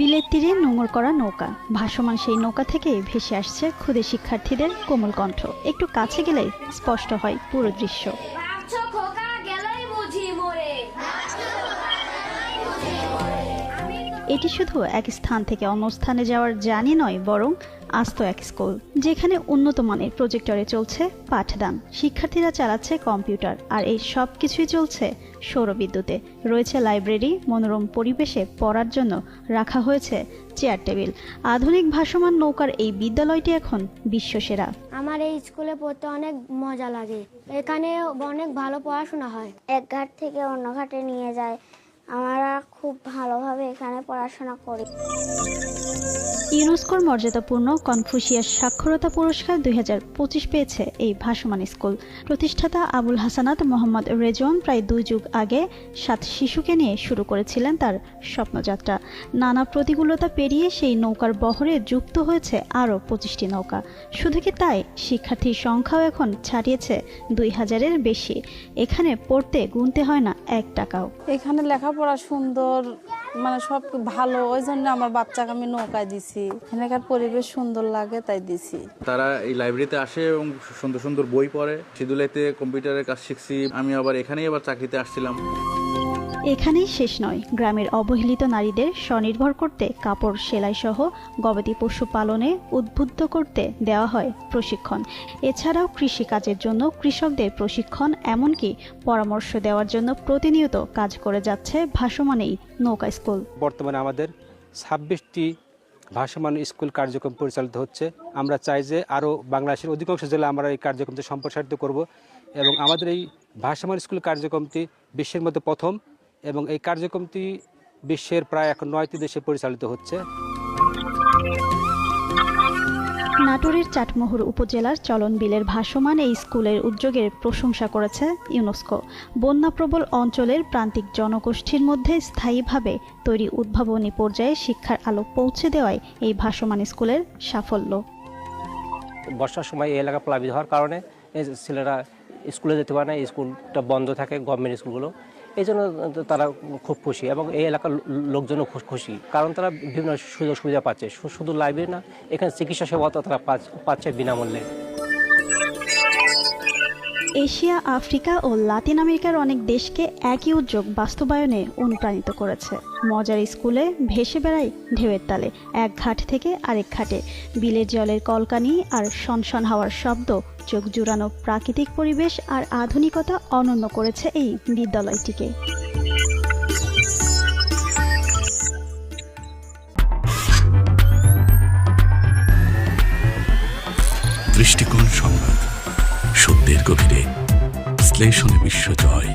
কোমর করা নৌকা। ভাসমান সেই নৌকা থেকে ভেসে আসছে ক্ষুদে শিক্ষার্থীদের কোমল কণ্ঠ। একটু কাছে গেলে স্পষ্ট হয় পুরো দৃশ্য। এটি শুধু এক স্থান থেকে অন্য স্থানে যাওয়ার জানি নয় বরং আস্ত এক স্কুল, যেখানে উন্নত মানের প্রজেক্টরে চলছে পাঠদান। শিক্ষার্থীরা চালাচ্ছে কম্পিউটার, আর এই সব কিছুই চলছে সৌরবিদ্যুতে। রয়েছে লাইব্রেরি, মনোরম পরিবেশে পড়ার জন্য রাখা হয়েছে চেয়ার টেবিল। আধুনিক ভাসমান নৌকার এই বিদ্যালয়টি এখন বিশ্বসেরা। আমার এই স্কুলে পড়তে অনেক মজা লাগে। এখানে অনেক ভালো পড়াশোনা হয়। এক ঘাট থেকে অন্য ঘাটে নিয়ে যায়। আমরা খুব ভালোভাবে এখানে পড়াশোনা করি। ইউনেস্কোর মর্যাদাপূর্ণ কনফুসিয়াস সাক্ষরতা পুরস্কার দু হাজার পঁচিশ পেয়েছে এই ভাসমান স্কুল। প্রতিষ্ঠাতা আবুল হাসানাত মোহাম্মদ রেজওয়ান প্রায় দুই যুগ আগে সাত শিশুকে নিয়ে শুরু করেছিলেন তার স্বপ্নযাত্রা। নানা প্রতিকূলতা পেরিয়ে সেই নৌকার বহরে যুক্ত হয়েছে আরও পঁচিশটি নৌকা। শুধু কি তাই? শিক্ষার্থীর সংখ্যাও এখন ছাড়িয়েছে দুই হাজারের বেশি। এখানে পড়তে গুনতে হয় না এক টাকাও। এখানে লেখাপড়া সুন্দর মানে সব ভালো, ওই জন্য আমার বাচ্চাকে আমি নৌকায় দিছি। এখানকার পরিবেশ সুন্দর লাগে, তাই দিছি। তারা এই লাইব্রেরিতে আসে এবং সুন্দর সুন্দর বই পড়ে। সিদুলাইতে কম্পিউটারের কাজ শিখছি। আমি আবার এখানেই আবার চাকরিতে আসছিলাম। এখানেই শেষ নয়। গ্রামের অবহেলিত নারীদের স্বনির্ভর করতে কাপড় সেলাই সহ গবাদি পশু পালনে উদ্বুদ্ধ করতে দেওয়া হয় প্রশিক্ষণ। এছাড়াও কৃষিকাজের জন্য কৃষকদের প্রশিক্ষণ এমনকি পরামর্শ দেওয়ার জন্য প্রতিনিয়ত কাজ করে যাচ্ছে ভাসমান এই নৌকা স্কুল। বর্তমানে আমাদের ছাব্বিশটি ভাসমান স্কুল কার্যক্রম পরিচালিত হচ্ছে। আমরা চাই যে আরও বাংলাদেশের অধিকাংশ জেলা আমরা এই কার্যক্রমটি সম্প্রসারিত করব এবং আমাদের এই ভাসমান স্কুল কার্যক্রমটি বিশ্বের মধ্যে প্রথম। এবং এই কার্যক্রমটি বিশ্বের প্রায় এখন নয়টি দেশে পরিচালিত হচ্ছে। নাটোরের চাটমোহর উপজেলার চলন বিলের ভাসমান এই স্কুলের উদ্যোগের প্রশংসা করেছে ইউনেস্কো। বন্যাপ্রবল অঞ্চলের প্রান্তিক জনগোষ্ঠীর মধ্যে স্থায়ীভাবে তৈরি উদ্ভাবনী পর্যায়ে শিক্ষার আলো পৌঁছে দেওয়ায় এই ভাসমান স্কুলের সাফল্য। বর্ষার সময় এই এলাকা প্লাবিত হওয়ার কারণে ছেলেরা স্কুলে যেতে পারে না স্কুলটা বন্ধ থাকে গভর্নমেন্ট স্কুলগুলো। এই জন্য তারা খুব খুশি এবং এই এলাকার লোকজনও খুব খুশি। কারণ তারা বিভিন্ন সুযোগ সুবিধা পাচ্ছে। শুধু লাইব্রেরি না, এখানে চিকিৎসা সেবা তারা পাচ- পাচ্ছে বিনামূল্যে। এশিয়া, আফ্রিকা ও লাতিন আমেরিকার অনেক দেশকে একই উদ্যোগ বাস্তবায়নে অনুপ্রাণিত করেছে। মজার স্কুলে ভেসে বেড়ায় ঢেউয়ের তালে, এক ঘাট থেকে আরেক ঘাটে। বিলের জলের কলকানি আর শনশন হাওয়ার শব্দ, চোখ জুড়ানো প্রাকৃতিক পরিবেশ আর আধুনিকতা অনন্য করেছে এই বিদ্যালয়টিকে। গভীরে বিশ্লেষণে বিশ্বজয়